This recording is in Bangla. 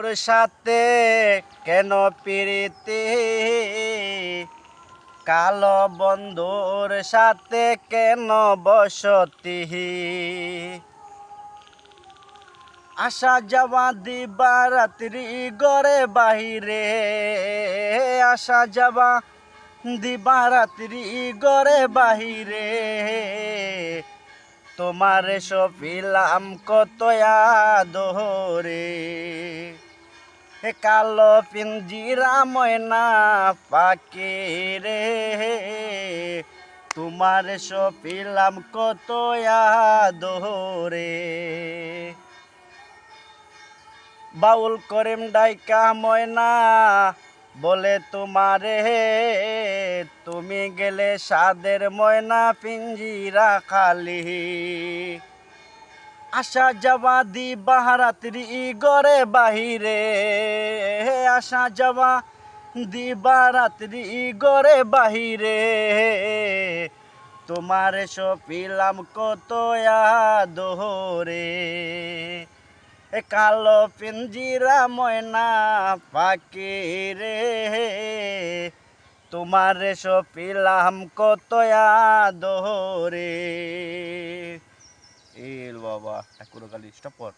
ওর সাথে কেন পিরিতি? কালো বন্ধুর সাথে কেন বসতি? আসা যাওয়া দিবা রাত্রি গড়ে বাহিরে। আসা যাওয়া দিবা রাত্রি গড়ে বাহিরে। তোমার সপিলাম কত দোহরে কালো পিঞ্জিরা ময়না পাকে রে, তোমার সপিলাম কত দোহরে বাউল করিম ডাইকা ময়না বলে তোমারে, তুমি গেলে সাদের ময়না পিঞ্জিরা খালি। আসা যাওয়া দি বাহারাত্রি গড়ে বাহিরে। আসা যাওয়া দি বারাত্রি গড়ে বাহিরে। তোমার সপিলাম কত দোহরে কালো পিঞ্জিরা ময়না পাখি রে। তোমার সপিলাম কত দোহরে একুরো গালি স্টপ কর